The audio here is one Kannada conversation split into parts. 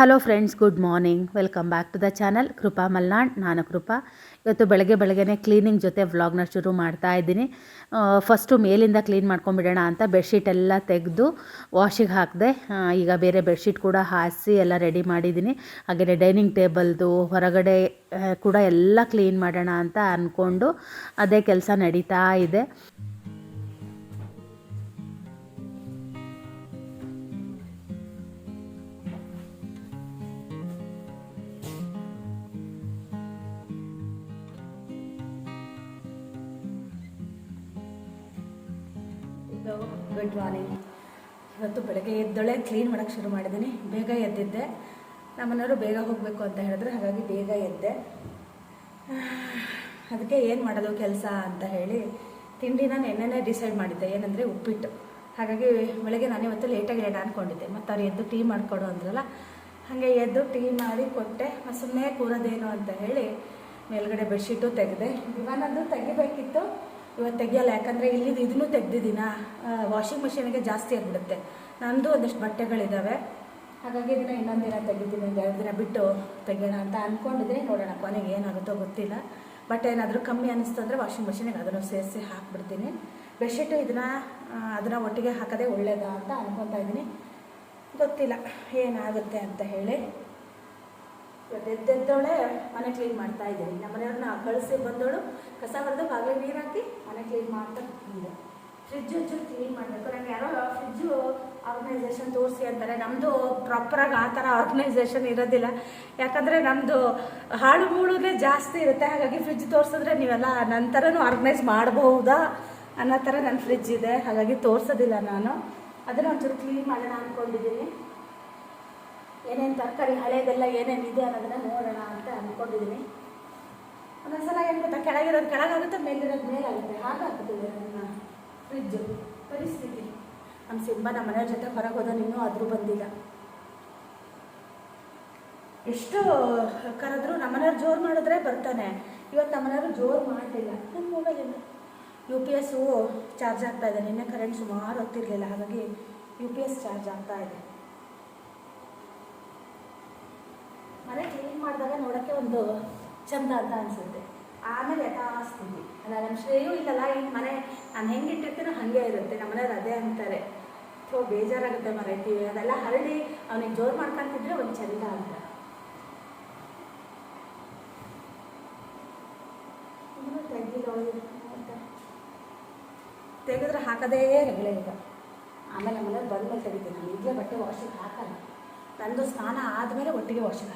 Hello friends good morning welcome back to the channel Krupa Malnad ನಾನು ಕೃಪಾ ಇವತ್ತು ಬೆಳಗ್ಗೆ ಬೆಳಗ್ಗೆನೇ ಕ್ಲೀನಿಂಗ್ ಜೊತೆ ವ್ಲಾಗ್ನ ಶುರು ಮಾಡ್ತಾ ಇದ್ದೀನಿ. ಫಸ್ಟು ಮೇಲಿಂದ ಕ್ಲೀನ್ ಮಾಡ್ಕೊಂಬಿಡೋಣ ಅಂತ ಬೆಡ್ಶೀಟ್ ಎಲ್ಲ ತೆಗೆದು ವಾಶಿಗೆ ಹಾಕಿದೆ ಈಗ ಬೇರೆ ಬೆಡ್ಶೀಟ್ ಕೂಡ ಹಾಸಿ ಎಲ್ಲ ರೆಡಿ ಮಾಡಿದ್ದೀನಿ. ಹಾಗೆಯೇ ಡೈನಿಂಗ್ ಟೇಬಲ್ದು ಹೊರಗಡೆ ಕೂಡ ಎಲ್ಲ ಕ್ಲೀನ್ ಮಾಡೋಣ ಅಂತ ಅಂದ್ಕೊಂಡು ಅದೇ ಕೆಲಸ ನಡೀತಾ ಇದೆ. ಬೆಳಗ್ಗೆ ಎದ್ದೊಳೆ ಕ್ಲೀನ್ ಮಾಡೋಕ್ಕೆ ಶುರು ಮಾಡಿದ್ದೀನಿ ಬೇಗ ಎದ್ದಿದ್ದೆ. ನಮ್ಮನೆಯವರು ಬೇಗ ಹೋಗಬೇಕು ಅಂತ ಹೇಳಿದ್ರು. ಹಾಗಾಗಿ ಬೇಗ ಎದ್ದೆ. ಅದಕ್ಕೆ ಏನು ಮಾಡೋದು ಕೆಲಸ ಅಂತ ಹೇಳಿ ತಿಂಡಿ ನಾನು ಎಣ್ಣೆನೇ ಡಿಸೈಡ್ ಮಾಡಿದ್ದೆ. ಏನಂದರೆ ಉಪ್ಪಿಟ್ಟು. ಹಾಗಾಗಿ ಬೆಳಗ್ಗೆ ನಾನು ಇವತ್ತು ಲೇಟಾಗಿ ಎಡ ಅಂದ್ಕೊಂಡಿದ್ದೆ ಮತ್ತು ಅವ್ರು ಎದ್ದು ಟೀ ಮಾಡಿಕೊಡು ಅಂದ್ರಲ್ಲ, ಹಾಗೆ ಎದ್ದು ಟೀ ಮಾಡಿ ಕೊಟ್ಟೆ. ಮತ್ತು ಸುಮ್ಮನೆ ಕೂರೋದೇನು ಅಂತ ಹೇಳಿ ಮೇಲ್ಗಡೆ ಬೆಡ್ಶೀಟು ತೆಗೆದೆ. ದಿವಾನದ್ದು ತೆಗಿಬೇಕಿತ್ತು. ಇವತ್ತು ತೆಗಿಯಲ್ಲ, ಯಾಕಂದರೆ ಇಲ್ಲಿ ಇದನ್ನು ತೆಗ್ದಿದ್ದೀನ? ವಾಷಿಂಗ್ ಮಿಷಿನಿಗೆ ಜಾಸ್ತಿ ಆಗಿಬಿಡುತ್ತೆ. ನಂದು ಒಂದಷ್ಟು ಬಟ್ಟೆಗಳಿದ್ದಾವೆ ಹಾಗಾಗಿ ಇದನ್ನ ಇನ್ನೊಂದು ದಿನ ತೆಗಿತೀನಿ, ಒಂದು ಎರಡು ದಿನ ಬಿಟ್ಟು ತೆಗಿಯೋಣ ಅಂತ ಅಂದ್ಕೊಂಡಿದ್ದೀನಿ ನೋಡೋಣ ಕೊನೆಗೆ ಏನಾಗುತ್ತೋ ಗೊತ್ತಿಲ್ಲ. ಬಟ್ ಏನಾದರೂ ಕಮ್ಮಿ ಅನ್ನಿಸ್ತು ಅಂದರೆ ವಾಷಿಂಗ್ ಮಿಷಿನಿಗೆ ಅದನ್ನು ಸೇರಿಸಿ ಹಾಕ್ಬಿಡ್ತೀನಿ. ಬೆಡ್ಶೀಟು ಇದನ್ನು ಅದನ್ನು ಒಟ್ಟಿಗೆ ಹಾಕೋದೇ ಒಳ್ಳೇದಾ ಅಂತ ಅನ್ಕೊತಾ ಇದ್ದೀನಿ. ಗೊತ್ತಿಲ್ಲ ಏನಾಗುತ್ತೆ ಅಂತ ಹೇಳಿ. ಇವತ್ತು ಎದ್ದೆದ್ದವಳೆ ಮನೆ ಕ್ಲೀನ್ ಮಾಡ್ತಾ ಇದ್ದೀನಿ. ನಮ್ಮ ಮನೆಯವ್ರನ್ನ ಕಳಿಸಿ ಬಂದೋಳು, ಕಸ ಬರೆದು ಬಾಗಿಲು ನೀರು ಹಾಕಿ ಮನೆ ಕ್ಲೀನ್ ಮಾಡ್ತಾ ಬಂದೆ ಫ್ರಿಜ್ ಒಂಚೂರು ಕ್ಲೀನ್ ಮಾಡಬೇಕು. ನನಗೆ ಯಾರೋ ಫ್ರಿಜ್ಜು ಆರ್ಗನೈಸೇಷನ್ ತೋರಿಸಿ ಅಂತಾರೆ. ನಮ್ಮದು ಪ್ರಾಪರಾಗಿ ಆ ಥರ ಆರ್ಗನೈಸೇಷನ್ ಇರೋದಿಲ್ಲ. ಯಾಕಂದರೆ ನಮ್ಮದು ಹಾಳು ಮೂಳುನೇ ಜಾಸ್ತಿ ಇರುತ್ತೆ. ಹಾಗಾಗಿ ಫ್ರಿಜ್ ತೋರಿಸಿದ್ರೆ ನೀವೆಲ್ಲ ನನ್ನ ಥರನೂ ಆರ್ಗನೈಸ್ ಮಾಡಬಹುದಾ ಅನ್ನೋ ಥರ ನನ್ನ ಫ್ರಿಜ್ ಇದೆ. ಹಾಗಾಗಿ ತೋರಿಸೋದಿಲ್ಲ ನಾನು. ಅದನ್ನು ಒಂಚೂರು ಕ್ಲೀನ್ ಮಾಡೋಣ ಅಂದ್ಕೊಂಡಿದ್ದೀನಿ ಏನೇನು ತರಕಾರಿ ಹಳೇದೆಲ್ಲ ಏನೇನು ಇದೆ ಅನ್ನೋದನ್ನ ನೋಡೋಣ ಅಂತ ಅಂದ್ಕೊಂಡಿದ್ದೀನಿ ಒಂದೊಂದ್ಸಲ ಏನು ಗೊತ್ತಾ, ಕೆಳಗಿರೋದು ಕೆಳಗಾಗುತ್ತೆ, ಮೇಲಿರೋದು ಮೇಲಾಗುತ್ತೆ. ಹಾಗಾಗ್ತದೆ ನನ್ನ ಫ್ರಿಜ್ಜು ಪರಿಸ್ಥಿತಿ. ನಮ್ಮ ಸಿಂಬ ನಮ್ಮ ಮನೆಯವ್ರ ಜೊತೆ ಹೊರಗೆ ಹೋದ ಇನ್ನೂ ಆದರೂ ಬಂದಿಲ್ಲ. ಎಷ್ಟು ಕರೆದ್ರು ನಮ್ಮನೆಯವ್ರು ಜೋರು ಮಾಡಿದ್ರೆ ಬರ್ತಾನೆ. ಇವತ್ತು ನಮ್ಮನೆಯವರು ಜೋರು ಮಾಡಲಿಲ್ಲ. ನನ್ನ ಮೊಬೈಲಿಂದ ಯು ಪಿ ಎಸ್ಸು ಚಾರ್ಜ್ ಆಗ್ತಾ ಇದೆ. ನಿನ್ನೆ ಕರೆಂಟ್ ಸುಮಾರು ಹೊತ್ತಿರಲಿಲ್ಲ. ಹಾಗಾಗಿ ಯು ಪಿ ಎಸ್ ಚಾರ್ಜ್ ಆಗ್ತಾ ಇದೆ. ಮನೆ ಕ್ಲೀನ್ ಮಾಡಿದಾಗ ನೋಡೋಕ್ಕೆ ಒಂದು ಚಂದ ಅಂತ ಅನಿಸುತ್ತೆ. ಆಮೇಲೆ ಯಥಾಸ್ಥಿತಿ. ಅಲ್ಲ ನಮ್ಮ ಶ್ರೇಯೂ ಇಲ್ಲಲ್ಲ, ಈ ಮನೆ ನಾನು ಹೆಂಗೆ ಇಟ್ಟಿರ್ತೀನೋ ಹಾಗೆ ಇರುತ್ತೆ. ನಮ್ಮನೆ ಅದೇ ಅಂತಾರೆ. ಸೊ ಬೇಜಾರಾಗುತ್ತೆ ಮರೈತೀವಿ ಅದೆಲ್ಲ ಹರಡಿ ಅವನಿಗೆ ಜೋರು ಮಾಡ್ಕೊಂತಿದ್ರೆ ಒಂದು ಚಂದ ಅಂತ. ತೆಗೆದ್ರೆ ಹಾಕೋದೇ ರಗಳೆ ಈಗ. ಆಮೇಲೆ ಆಮೇಲೆ ಬಂದ್ಮೇಲೆ ತೆಗಿತೀನಿ. ನಾನು ಈಗಲೇ ಬಟ್ಟೆ ವಾಶಿಗೆ ಹಾಕಲ್ಲ. ನಂದು ಸ್ನಾನ ಆದಮೇಲೆ ಒಟ್ಟಿಗೆ ವಾಷಿಂಗ್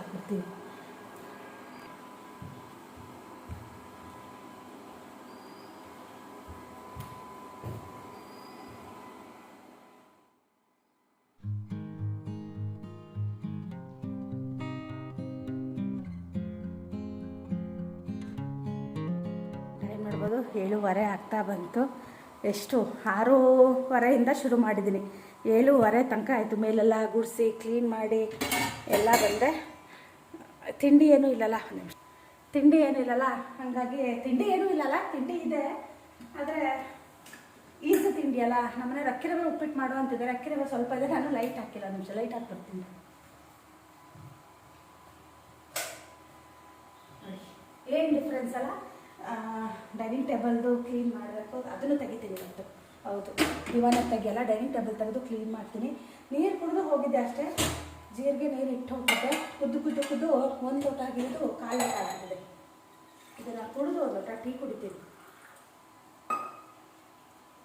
ನೋಡ್ಬೋದು ಏಳುವರೆ ಆಗ್ತಾ ಬಂತು. ಎಷ್ಟು? ಆರೂವರೆಯಿಂದ ಶುರು ಮಾಡಿದ್ದೀನಿ ಏಳುವರೆ ತನಕ ಆಯಿತು. ಮೇಲೆಲ್ಲ ಗುಡಿಸಿ ಕ್ಲೀನ್ ಮಾಡಿ ಎಲ್ಲ ಬಂದೆ. ತಿಂಡಿ ಏನೂ ಇಲ್ಲಲ್ಲ. ನಿಮಿಷ. ತಿಂಡಿ ಏನೂ ಇಲ್ಲಲ್ಲ. ಹಾಗಾಗಿ ತಿಂಡಿ ಏನೂ ಇಲ್ಲಲ್ಲ. ತಿಂಡಿ ಇದೆ. ಆದರೆ ಈಸಿ ತಿಂಡಿ ಅಲ್ಲ. ನಮ್ಮನೆ ರಕ್ಕಿರವ ಉಪ್ಪಿಟ್ಟು ಮಾಡು ಅಂತಿದ್ದಾರೆ. ಅಕ್ಕಿರವೆ ಸ್ವಲ್ಪ ಇದೆ. ನಾನು ಲೈಟ್ ಹಾಕಿಲ್ಲ. ನಿಮಿಷ. ಲೈಟ್ ಹಾಕಿ ಬರ್ತೀನಿ. ಏನು ಡಿಫ್ರೆನ್ಸ್ ಅಲ್ಲ? ಡೈನಿಂಗ್ ಟೇಬಲ್ದು ಕ್ಲೀನ್ ಮಾಡಬೇಕು. ಅದನ್ನು ತೆಗಿತೀನಿ ಇವತ್ತು ಹೌದು. ದಿವಾನ ತೆಗಿಯಲ್ಲ ಡೈನಿಂಗ್ ಟೇಬಲ್ ತೆಗೆದು ಕ್ಲೀನ್ ಮಾಡ್ತೀನಿ. ನೀರು ಕುಡಿದು ಹೋಗಿದ್ದೆ ಅಷ್ಟೇ. ಜೀರಿಗೆ ನೀರು ಇಟ್ಟು ಹೋಗಿದ್ದೆ. ಕುದ್ದು ಕುದ್ದು ಕುದ್ದು ಒಂದು ಲೋಟ ಹಿಡಿದು ಕಾಲು ಆಗಿದೆ ಇದನ್ನು ಕುಡಿದು ಒಂದು ಲೋಟ ಟೀ ಕುಡಿತೀನಿ.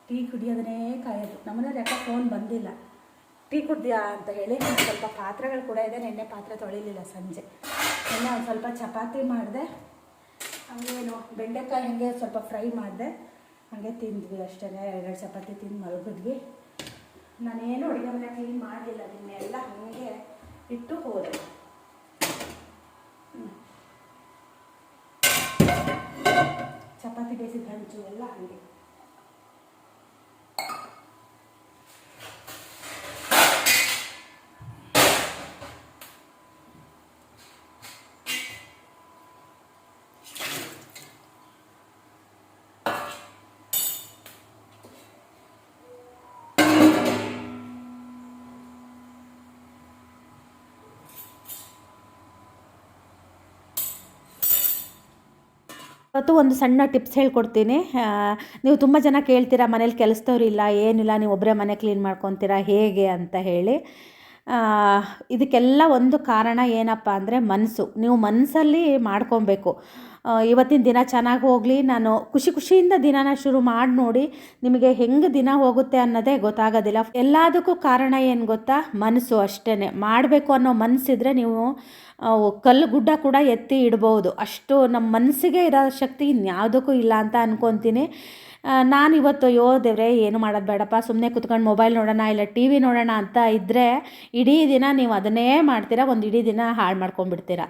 ಟೀ ಕುಡಿಯೋದನ್ನೇ ಕಾಯೋದು. ನಮ್ಮನೇಲಿ ಯಾಕೆ ಫೋನ್ ಬಂದಿಲ್ಲ. ಟೀ ಕುಡ್ದ್ಯಾ ಅಂತ ಹೇಳಿ ಸ್ವಲ್ಪ ಪಾತ್ರೆಗಳು ಕೂಡ ಇದೆ. ನೆನ್ನೆ ಪಾತ್ರೆ ತೊಳಿಲಿಲ್ಲ ಸಂಜೆ. ನೆನ್ನೆ ಒಂದು ಸ್ವಲ್ಪ ಚಪಾತಿ ಮಾಡಿದೆ. ಹಂಗೇನು, ಬೆಂಡೆಕಾಯಿ ಹಾಗೆ ಸ್ವಲ್ಪ ಫ್ರೈ ಮಾಡಿದೆ. ಹಾಗೆ ತಿಂದ್ವಿ ಅಷ್ಟೇ ಎರಡು ಚಪಾತಿ ತಿಂದು ಮಲಗಿದ್ವಿ. ನಾನೇನು ಅಡುಗೆ ಮನೆ ಕ್ಲೀನ್ ಮಾಡಲಿಲ್ಲ ನಿನ್ನೆ ಎಲ್ಲ ಹಾಗೆ ಇಟ್ಟು ಹೋದೆ. ಚಪಾತಿ ಬೇಯಿಸಿದ ಹಂಚು ಎಲ್ಲ ಹಾಗೆ. ಇವತ್ತು ಒಂದು ಸಣ್ಣ ಟಿಪ್ಸ್ ಹೇಳ್ಕೊಡ್ತೀನಿ. ನೀವು ತುಂಬ ಜನ ಕೇಳ್ತೀರಾ ಮನೇಲಿ ಕೆಲಸದವ್ರು ಇಲ್ಲ, ಏನಿಲ್ಲ, ನೀವು ಒಬ್ಬರೇ ಮನೆ ಕ್ಲೀನ್ ಮಾಡ್ಕೊತೀರಾ, ಹೇಗೆ ಅಂತ ಹೇಳಿ. ಇದಕ್ಕೆಲ್ಲ ಒಂದು ಕಾರಣ ಏನಪ್ಪ ಅಂದರೆ ಮನಸ್ಸು. ನೀವು ಮನಸ್ಸಲ್ಲಿ ಮಾಡ್ಕೊಬೇಕು. ಇವತ್ತಿನ ದಿನ ಚೆನ್ನಾಗಿ ಹೋಗಲಿ. ನಾನು ಖುಷಿ ಖುಷಿಯಿಂದ ದಿನನ ಶುರು ಮಾಡಿ ನೋಡಿ ನಿಮಗೆ ಹೆಂಗೆ ದಿನ ಹೋಗುತ್ತೆ ಅನ್ನೋದೇ ಗೊತ್ತಾಗೋದಿಲ್ಲ. ಎಲ್ಲದಕ್ಕೂ ಕಾರಣ ಏನು ಗೊತ್ತಾ? ಮನಸ್ಸು ಅಷ್ಟೇ ಮಾಡಬೇಕು ಅನ್ನೋ ಮನಸ್ಸಿದ್ರೆ ನೀವು ಕಲ್ಲು ಗುಡ್ಡ ಕೂಡ ಎತ್ತಿ ಇಡ್ಬೋದು. ಅಷ್ಟು ನಮ್ಮ ಮನಸ್ಸಿಗೆ ಇರೋ ಶಕ್ತಿ ಇನ್ಯಾವುದಕ್ಕೂ ಇಲ್ಲ ಅಂತ ಅನ್ಕೊತೀನಿ. ನಾನು ಇವತ್ತು ಅಯ್ಯೋ ದೇವ್ರೆ, ಏನು ಮಾಡೋದು ಬೇಡಪ್ಪ ಸುಮ್ಮನೆ ಕುತ್ಕೊಂಡು ಮೊಬೈಲ್ ನೋಡೋಣ ಇಲ್ಲ ಟಿ ವಿ ನೋಡೋಣ ಅಂತ ಇದ್ದರೆ ಇಡೀ ದಿನ ನೀವು ಅದನ್ನೇ ಮಾಡ್ತೀರಾ, ಒಂದು ಇಡೀ ದಿನ ಹಾಳು ಮಾಡ್ಕೊಂಡ್ಬಿಡ್ತೀರಾ.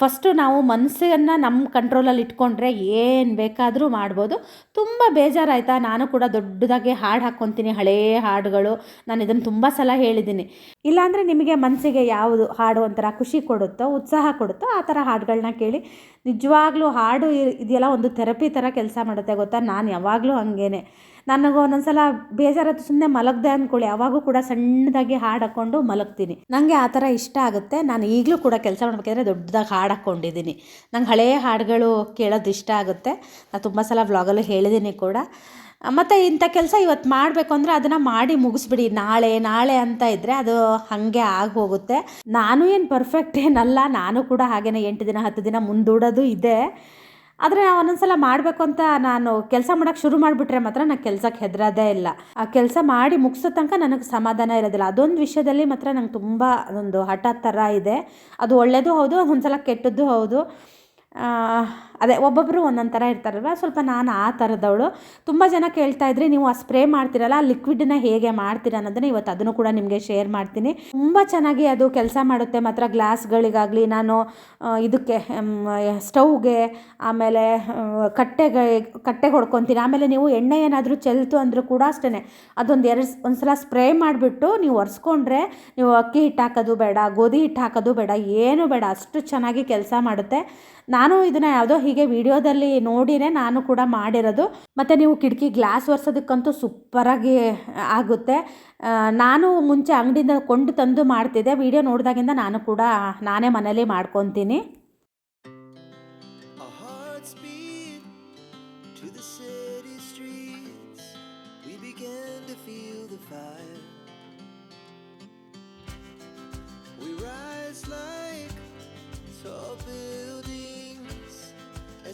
ಫಸ್ಟು ನಾವು ಮನಸ್ಸನ್ನು ನಮ್ಮ ಕಂಟ್ರೋಲಲ್ಲಿ ಇಟ್ಕೊಂಡ್ರೆ ಏನು ಬೇಕಾದರೂ ಮಾಡ್ಬೋದು. ತುಂಬ ಬೇಜಾರಾಯ್ತಾ, ನಾನು ಕೂಡ ದೊಡ್ಡದಾಗಿ ಹಾಡು ಹಾಕ್ಕೊತೀನಿ ಹಳೇ ಹಾಡುಗಳು. ನಾನು ಇದನ್ನು ತುಂಬ ಸಲ ಹೇಳಿದ್ದೀನಿ. ಇಲ್ಲಾಂದರೆ ನಿಮಗೆ ಮನಸ್ಸಿಗೆ ಯಾವುದು ಹಾಡು ಒಂಥರ ಖುಷಿ ಕೊಡುತ್ತೋ, ಉತ್ಸಾಹ ಕೊಡುತ್ತೋ, ಆ ಥರ ಹಾಡುಗಳನ್ನ ಕೇಳಿ ನಿಜವಾಗ್ಲೂ ಹಾಡು ಇದೆಯಲ್ಲ, ಒಂದು ಥೆರಪಿ ಥರ ಕೆಲಸ ಮಾಡುತ್ತೆ, ಗೊತ್ತಾ? ನಾನು ಯಾವಾಗಲೂ ಹಾಗೇನೆ. ನನಗೆ ಒಂದೊಂದ್ಸಲ ಬೇಜಾರತ್ತು ಸುಮ್ಮನೆ ಮಲಗ್ದೆ ಅಂದ್ಕೊಳ್ಳಿ. ಯಾವಾಗೂ ಕೂಡ ಸಣ್ಣದಾಗಿ ಹಾಡು ಹಾಕ್ಕೊಂಡು ಮಲಗ್ತೀನಿ. ನನಗೆ ಆ ಥರ ಇಷ್ಟ ಆಗುತ್ತೆ. ನಾನು ಈಗಲೂ ಕೂಡ ಕೆಲಸ ಮಾಡ್ಬೇಕಾದ್ರೆ ದೊಡ್ಡದಾಗಿ ಹಾಡು ಹಾಕ್ಕೊಂಡಿದ್ದೀನಿ ನಂಗೆ ಹಳೆಯ ಹಾಡುಗಳು ಕೇಳೋದು ಇಷ್ಟ ಆಗುತ್ತೆ. ನಾನು ತುಂಬ ಸಲ ವ್ಲಾಗಲ್ಲೂ ಹೇಳಿದ್ದೀನಿ ಕೂಡ. ಮತ್ತು ಇಂಥ ಕೆಲಸ ಇವತ್ತು ಮಾಡಬೇಕು ಅಂದರೆ ಅದನ್ನು ಮಾಡಿ ಮುಗಿಸ್ಬಿಡಿ. ನಾಳೆ ನಾಳೆ ಅಂತ ಇದ್ದರೆ ಅದು ಹಾಗೆ ಆಗಿ ಹೋಗುತ್ತೆ ನಾನು ಏನು ಪರ್ಫೆಕ್ಟ್ ಏನಲ್ಲ, ನಾನು ಕೂಡ ಹಾಗೆಯೇ ಎಂಟು ದಿನ, ಹತ್ತು ದಿನ ಮುಂದೂಡೋದು ಇದೆ. ಆದರೆ ಒಂದೊಂದ್ಸಲ ಮಾಡಬೇಕು ಅಂತ ನಾನು ಕೆಲಸ ಮಾಡೋಕ್ಕೆ ಶುರು ಮಾಡಿಬಿಟ್ರೆ ಮಾತ್ರ ನಾನು ಕೆಲಸಕ್ಕೆ ಹೆದರೋದೇ ಇಲ್ಲ. ಆ ಕೆಲಸ ಮಾಡಿ ಮುಗಿಸೋ ತನಕ ನನಗೆ ಸಮಾಧಾನ ಇರೋದಿಲ್ಲ. ಅದೊಂದು ವಿಷಯದಲ್ಲಿ ಮಾತ್ರ ನಂಗೆ ತುಂಬ ಅದೊಂದು ಹಠ ಥರ ಇದೆ. ಅದು ಒಳ್ಳೆಯದು ಹೌದು ಒಂದ್ಸಲ ಕೆಟ್ಟದ್ದು ಹೌದು. ಅದೇ ಒಬ್ಬೊಬ್ಬರು ಒಂದೊಂದು ಥರ ಇರ್ತಾರಲ್ವ? ಸ್ವಲ್ಪ ನಾನು ಆ ಥರದವಳು ತುಂಬ ಜನ ಕೇಳ್ತಾ ಇದ್ರಿ ನೀವು ಆ ಸ್ಪ್ರೇ ಮಾಡ್ತೀರಲ್ಲ, ಆ ಲಿಕ್ವಿಡನ್ನ ಹೇಗೆ ಮಾಡ್ತೀರ ಅನ್ನೋದನ್ನ ಇವತ್ತು ಅದನ್ನು ಕೂಡ ನಿಮಗೆ ಶೇರ್ ಮಾಡ್ತೀನಿ. ತುಂಬ ಚೆನ್ನಾಗಿ ಅದು ಕೆಲಸ ಮಾಡುತ್ತೆ. ಮಾತ್ರ ಗ್ಲಾಸ್ಗಳಿಗಾಗಲಿ ನಾನು ಇದಕ್ಕೆ ಸ್ಟವ್ಗೆ, ಆಮೇಲೆ ಕಟ್ಟೆಗೆ ಕಟ್ಟೆಗೆ ಹೊಡ್ಕೊತೀನಿ. ಆಮೇಲೆ ನೀವು ಎಣ್ಣೆ ಏನಾದರೂ ಚೆಲ್ತು ಅಂದರೂ ಕೂಡ ಅಷ್ಟೇ ಅದೊಂದು ಎರಡು ಒಂದು ಸಲ ಸ್ಪ್ರೇ ಮಾಡಿಬಿಟ್ಟು ನೀವು ಒರೆಸ್ಕೊಂಡ್ರೆ ನೀವು ಅಕ್ಕಿ ಹಿಟ್ಟು ಹಾಕೋದು ಬೇಡ, ಗೋಧಿ ಹಿಟ್ಟು ಹಾಕೋದು ಬೇಡ, ಏನು ಬೇಡ. ಅಷ್ಟು ಚೆನ್ನಾಗಿ ಕೆಲಸ ಮಾಡುತ್ತೆ. ನಾನು ಇದನ್ನ ಯಾವುದೋ ಹೀಗೆ ವಿಡಿಯೋದಲ್ಲಿ ನೋಡಿನೇ ನಾನು ಕೂಡ ಮಾಡಿರೋದು. ಮತ್ತು ನೀವು ಕಿಟಕಿ ಗ್ಲಾಸ್ ಒರೆಸೋದಕ್ಕಂತೂ ಸೂಪರಾಗಿ ಆಗುತ್ತೆ. ನಾನು ಮುಂಚೆ ಅಂಗಡಿಯಿಂದ ಕೊಂಡು ತಂದು ಮಾಡ್ತಿದ್ದೆ. ವಿಡಿಯೋ ನೋಡಿದಾಗಿಂದ ನಾನು ಕೂಡ ನಾನೇ ಮನೇಲಿ ಮಾಡ್ಕೊತೀನಿ.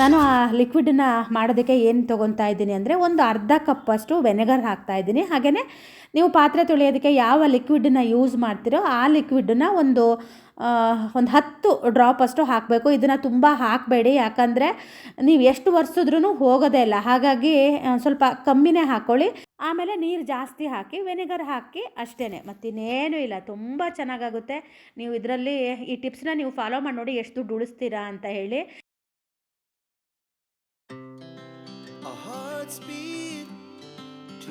ನಾನು ಆ ಲಿಕ್ವಿಡನ್ನ ಮಾಡೋದಕ್ಕೆ ಏನು ತೊಗೊತಾ ಇದ್ದೀನಿ ಅಂದರೆ ಒಂದು ಅರ್ಧ ಕಪ್ಪಷ್ಟು ವೆನೆಗರ್ ಹಾಕ್ತಾ ಇದ್ದೀನಿ. ಹಾಗೆಯೇ ನೀವು ಪಾತ್ರೆ ತೊಳೆಯೋದಕ್ಕೆ ಯಾವ ಲಿಕ್ವಿಡನ್ನ ಯೂಸ್ ಮಾಡ್ತೀರೋ ಆ ಲಿಕ್ವಿಡನ್ನ ಒಂದು ಒಂದು ಹತ್ತು ಡ್ರಾಪ್ ಅಷ್ಟು ಹಾಕಬೇಕು. ಇದನ್ನು ತುಂಬ ಹಾಕಬೇಡಿ. ಯಾಕಂದರೆ ನೀವು ಎಷ್ಟು ಒರೆಸಿದ್ರೂ ಹೋಗೋದೇ ಇಲ್ಲ. ಹಾಗಾಗಿ ಸ್ವಲ್ಪ ಕಮ್ಮಿನೇ ಹಾಕ್ಕೊಳ್ಳಿ ಆಮೇಲೆ ನೀರು ಜಾಸ್ತಿ ಹಾಕಿ ವೆನಿಗರ್ ಹಾಕಿ ಅಷ್ಟೇ ಮತ್ತಿನ್ನೇನೂ ಇಲ್ಲ. ತುಂಬ ಚೆನ್ನಾಗಾಗುತ್ತೆ. ನೀವು ಇದರಲ್ಲಿ ಈ ಟಿಪ್ಸ್ನ ನೀವು ಫಾಲೋ ಮಾಡಿ ನೋಡಿ ಎಷ್ಟು ದುಡ್ಡು ಉಳಿಸ್ತೀರಾ ಅಂತ ಹೇಳಿ.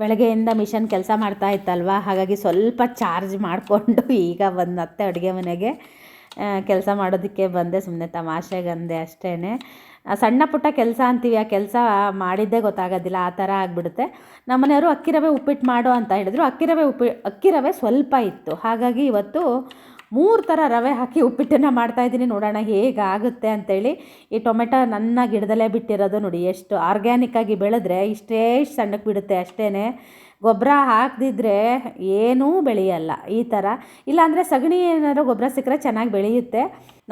ಬೆಳಗ್ಗೆಯಿಂದ ಮಿಷನ್ ಕೆಲಸ ಮಾಡ್ತಾ ಇತ್ತಲ್ವ? ಹಾಗಾಗಿ ಸ್ವಲ್ಪ ಚಾರ್ಜ್ ಮಾಡಿಕೊಂಡು ಈಗ ಬಂದು ಮತ್ತೆ ಅಡುಗೆ ಮನೆಗೆ ಕೆಲಸ ಮಾಡೋದಕ್ಕೆ ಬಂದೆ. ಸುಮ್ಮನೆ ತಮಾಷೆಗಂದೆ ಅಷ್ಟೇ ಸಣ್ಣ ಪುಟ್ಟ ಕೆಲಸ ಅಂತೀವಿ. ಆ ಕೆಲಸ ಮಾಡಿದ್ದೇ ಗೊತ್ತಾಗೋದಿಲ್ಲ. ಆ ಥರ ಆಗಿಬಿಡುತ್ತೆ. ನಮ್ಮನೆಯವರು ಅಕ್ಕಿ ರವೆ ಉಪ್ಪಿಟ್ಟು ಮಾಡು ಅಂತ ಹೇಳಿದ್ರು. ಅಕ್ಕಿ ರವೆ ಉಪ್ಪಿ, ಅಕ್ಕಿ ರವೆ ಸ್ವಲ್ಪ ಇತ್ತು. ಹಾಗಾಗಿ ಇವತ್ತು ಮೂರು ಥರ ರವೆ ಹಾಕಿ ಉಪ್ಪಿಟ್ಟನ್ನು ಮಾಡ್ತಾಯಿದ್ದೀನಿ ನೋಡೋಣ ಹೇಗಾಗುತ್ತೆ ಅಂತೇಳಿ. ಈ ಟೊಮೆಟೊ ನನ್ನ ಗಿಡದಲ್ಲೇ ಬಿಟ್ಟಿರೋದು ನೋಡಿ, ಎಷ್ಟು ಆರ್ಗ್ಯಾನಿಕ್ಕಾಗಿ ಬೆಳೆದ್ರೆ ಇಷ್ಟೇ ಸಣ್ಣಕ್ಕೆ ಬಿಡುತ್ತೆ ಅಷ್ಟೇ ಗೊಬ್ಬರ ಹಾಕದಿದ್ರೆ ಏನೂ ಬೆಳೆಯಲ್ಲ ಈ ಥರ ಇಲ್ಲಾಂದರೆ ಸಗಣಿ ಏನಾದ್ರು ಗೊಬ್ಬರ ಸಿಕ್ಕರೆ ಚೆನ್ನಾಗಿ ಬೆಳೆಯುತ್ತೆ.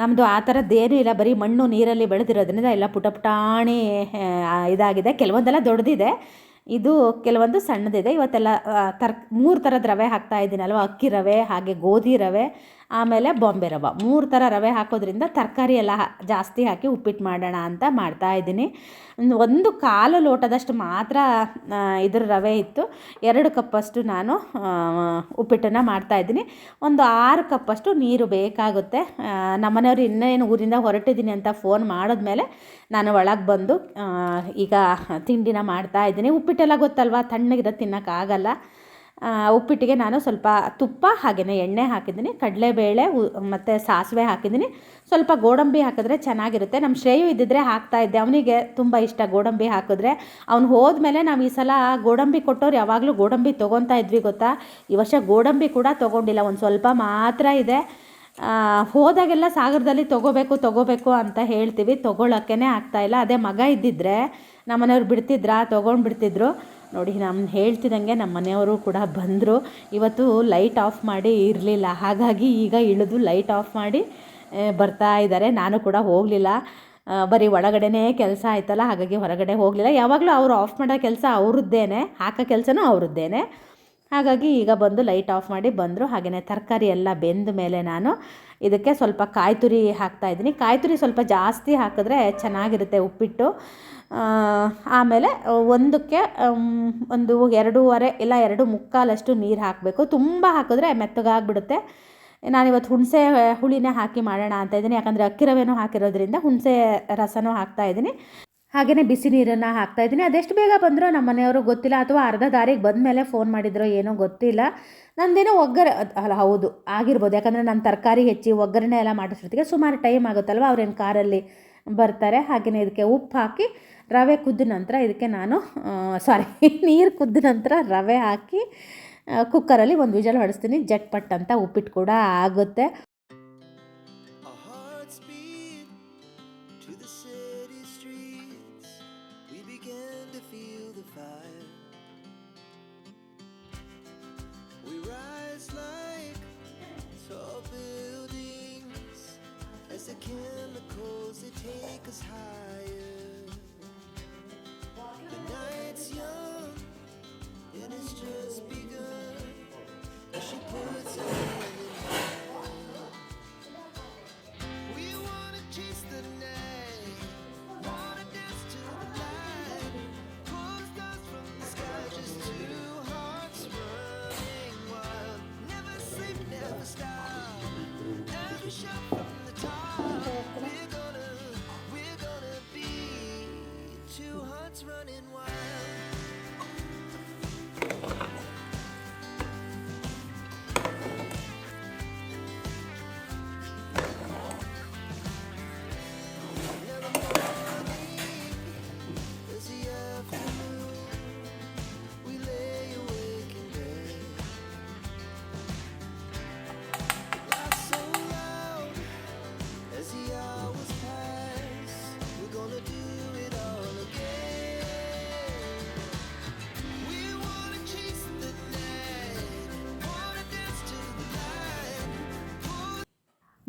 ನಮ್ಮದು ಆ ಥರದ್ದೇನೂ ಇಲ್ಲ, ಬರೀ ಮಣ್ಣು ನೀರಲ್ಲಿ ಬೆಳೆದಿರೋದ್ರಿಂದ ಎಲ್ಲ ಪುಟ ಪುಟಾಣಿ ಇದಾಗಿದೆ. ಕೆಲವೊಂದೆಲ್ಲ ದೊಡ್ಡದಿದೆ ಇದು ಕೆಲವೊಂದು ಸಣ್ಣದಿದೆ. ಇವತ್ತೆಲ್ಲ ತರ್, ಮೂರು ಥರದ ರವೆ ಹಾಕ್ತಾ ಇದ್ದೀನಲ್ವ? ಅಕ್ಕಿ ರವೆ, ಹಾಗೆ ಗೋಧಿ ರವೆ. ಆಮೇಲೆ ಬಾಂಬೆ ರವೆ. ಮೂರು ಥರ ರವೆ ಹಾಕೋದ್ರಿಂದ ತರಕಾರಿ ಎಲ್ಲ ಜಾಸ್ತಿ ಹಾಕಿ ಉಪ್ಪಿಟ್ಟು ಮಾಡೋಣ ಅಂತ ಮಾಡ್ತಾ ಇದ್ದೀನಿ. ಒಂದು- ಕಾಲು ಲೋಟದಷ್ಟು ಮಾತ್ರ ಇದ್ರ ರವೆ ಇತ್ತು. ಎರಡು ಕಪ್ಪಷ್ಟು ನಾನು ಉಪ್ಪಿಟ್ಟನ್ನು ಮಾಡ್ತಾಯಿದ್ದೀನಿ ಒಂದು ಆರು ಕಪ್ಪಷ್ಟು ನೀರು ಬೇಕಾಗುತ್ತೆ. ನಮ್ಮನೆಯವರು ಇನ್ನೇನು ಊರಿಂದ ಹೊರಟಿದ್ದೀನಿ ಅಂತ ಫೋನ್ ಮಾಡಿದ್ಮೇಲೆ ನಾನು ಒಳಗೆ ಬಂದು ಈಗ ತಿಂಡಿನ ಮಾಡ್ತಾ ಇದ್ದೀನಿ. ಉಪ್ಪಿಟ್ಟೆಲ್ಲ ಗೊತ್ತಲ್ವ ತಣ್ಣಗಿರೋ ತಿನ್ನೋಕ್ಕಾಗಲ್ಲ. ಉಪ್ಪಿಟ್ಟಿಗೆ ನಾನು ಸ್ವಲ್ಪ ತುಪ್ಪ ಹಾಗೆಯೇ ಎಣ್ಣೆ ಹಾಕಿದ್ದೀನಿ, ಕಡಲೆಬೇಳೆ ಮತ್ತು ಸಾಸಿವೆ ಹಾಕಿದ್ದೀನಿ. ಸ್ವಲ್ಪ ಗೋಡಂಬಿ ಹಾಕಿದ್ರೆ ಚೆನ್ನಾಗಿರುತ್ತೆ. ನಮ್ಮ ಶ್ರೇಯು ಇದ್ದಿದ್ರೆ ಹಾಕ್ತಾ ಇದ್ದೆ. ಅವನಿಗೆ ತುಂಬ ಇಷ್ಟ ಗೋಡಂಬಿ ಹಾಕಿದ್ರೆ. ಅವ್ನು ಹೋದ್ಮೇಲೆ ನಾವು ಈ ಸಲ ಗೋಡಂಬಿ ಕೊಟ್ಟವ್ರು ಯಾವಾಗಲೂ ಗೋಡಂಬಿ ತೊಗೊತಾ ಇದ್ವಿ ಗೊತ್ತಾ? ಈ ವರ್ಷ ಗೋಡಂಬಿ ಕೂಡ ತೊಗೊಂಡಿಲ್ಲ. ಒಂದು ಸ್ವಲ್ಪ ಮಾತ್ರ ಇದೆ. ಹೋದಾಗೆಲ್ಲ ಸಾಗರದಲ್ಲಿ ತೊಗೋಬೇಕು ತೊಗೋಬೇಕು ಅಂತ ಹೇಳ್ತೀವಿ. ತೊಗೊಳಕ್ಕೇ ಆಗ್ತಾಯಿಲ್ಲ ಅದೇ ಮಗ ಇದ್ದಿದ್ರೆ ನಮ್ಮನೆಯವ್ರು ಬಿಡ್ತಿದ್ರಾ? ತೊಗೊಂಡು ಬಿಡ್ತಿದ್ರು ನೋಡಿ ನಮ್ಮ ಹೇಳ್ತಿದ್ದಂಗೆ ನಮ್ಮ ಮನೆಯವರು ಕೂಡ ಬಂದರು. ಇವತ್ತು ಲೈಟ್ ಆಫ್ ಮಾಡಿ ಇರಲಿಲ್ಲ. ಹಾಗಾಗಿ ಈಗ ಇಳಿದು ಲೈಟ್ ಆಫ್ ಮಾಡಿ ಬರ್ತಾ ಇದ್ದಾರೆ. ನಾನು ಕೂಡ ಹೋಗಲಿಲ್ಲ. ಬರೀ ಒಳಗಡೆನೇ ಕೆಲಸ ಆಯ್ತಲ್ಲ, ಹಾಗಾಗಿ ಹೊರಗಡೆ ಹೋಗಲಿಲ್ಲ. ಯಾವಾಗಲೂ ಅವರು ಆಫ್ ಮಾಡೋ ಕೆಲಸ ಅವ್ರದ್ದೇನೆ, ಹಾಕೋ ಕೆಲಸನೂ ಅವ್ರದ್ದೇನೆ. ಹಾಗಾಗಿ ಈಗ ಬಂದು ಲೈಟ್ ಆಫ್ ಮಾಡಿ ಬಂದರು. ಹಾಗೆಯೇ ತರಕಾರಿ ಎಲ್ಲ ಬೆಂದ ಮೇಲೆ ನಾನು ಇದಕ್ಕೆ ಸ್ವಲ್ಪ ಕಾಯಿ ತುರಿ ಹಾಕ್ತಾಯಿದ್ದೀನಿ ಕಾಯಿ ತುರಿ ಸ್ವಲ್ಪ ಜಾಸ್ತಿ ಹಾಕಿದ್ರೆ ಚೆನ್ನಾಗಿರುತ್ತೆ ಉಪ್ಪಿಟ್ಟು. ಆಮೇಲೆ ಒಂದಕ್ಕೆ ಒಂದು ಎರಡೂವರೆ ಇಲ್ಲ ಎರಡು ಮುಕ್ಕಾಲಷ್ಟು ನೀರು ಹಾಕಬೇಕು. ತುಂಬ ಹಾಕಿದ್ರೆ ಮೆತ್ತಗಾಗ್ಬಿಡುತ್ತೆ. ನಾನಿವತ್ತು ಹುಣಸೆ, ಹುಳಿನೇ ಹಾಕಿ ಮಾಡೋಣ ಅಂತ ಇದ್ದೀನಿ. ಯಾಕಂದರೆ ಅಕ್ಕಿ ರವೆನೂ ಹಾಕಿರೋದ್ರಿಂದ ಹುಣಸೆ ರಸನೂ ಹಾಕ್ತಾ ಇದ್ದೀನಿ. ಹಾಗೆಯೇ ಬಿಸಿ ನೀರನ್ನು ಹಾಕ್ತಾ ಇದ್ದೀನಿ. ಅದೆಷ್ಟು ಬೇಗ ಬಂದರೂ ನಮ್ಮ ಮನೆಯವರು ಗೊತ್ತಿಲ್ಲ. ಅಥವಾ ಅರ್ಧ ದಾರಿಗೆ ಬಂದ ಮೇಲೆ ಫೋನ್ ಮಾಡಿದ್ರೋ ಏನೋ ಗೊತ್ತಿಲ್ಲ. ನಂದೇನೋ ಒಗ್ಗರೆ ಅಲ್ಲ, ಹೌದು, ಆಗಿರ್ಬೋದು. ಯಾಕಂದರೆ ನಾನು ತರಕಾರಿ ಹೆಚ್ಚಿ ಒಗ್ಗರಣೆ ಎಲ್ಲ ಮಾಡಿಸೋದಕ್ಕೆ ಸುಮಾರು ಟೈಮ್ ಆಗುತ್ತಲ್ವ? ಅವ್ರೇನು ಕಾರಲ್ಲಿ ಬರ್ತಾರೆ. ಹಾಗೆಯೇ ಇದಕ್ಕೆ ಉಪ್ಪು ಹಾಕಿ ರವೆ ಕುದ್ದ ನಂತರ ಇದಕ್ಕೆ ನಾನು ಸಾರಿ ನೀರು ಕುದ್ದ ನಂತರ ರವೆ ಹಾಕಿ ಕುಕ್ಕರಲ್ಲಿ ಒಂದು ವಿಜಲ್ ಹೊಡೆಸ್ತೀನಿ. ಜಟ್ಪಟ್ ಅಂತ ಉಪ್ಪಿಟ್ಟು ಕೂಡ ಆಗುತ್ತೆ.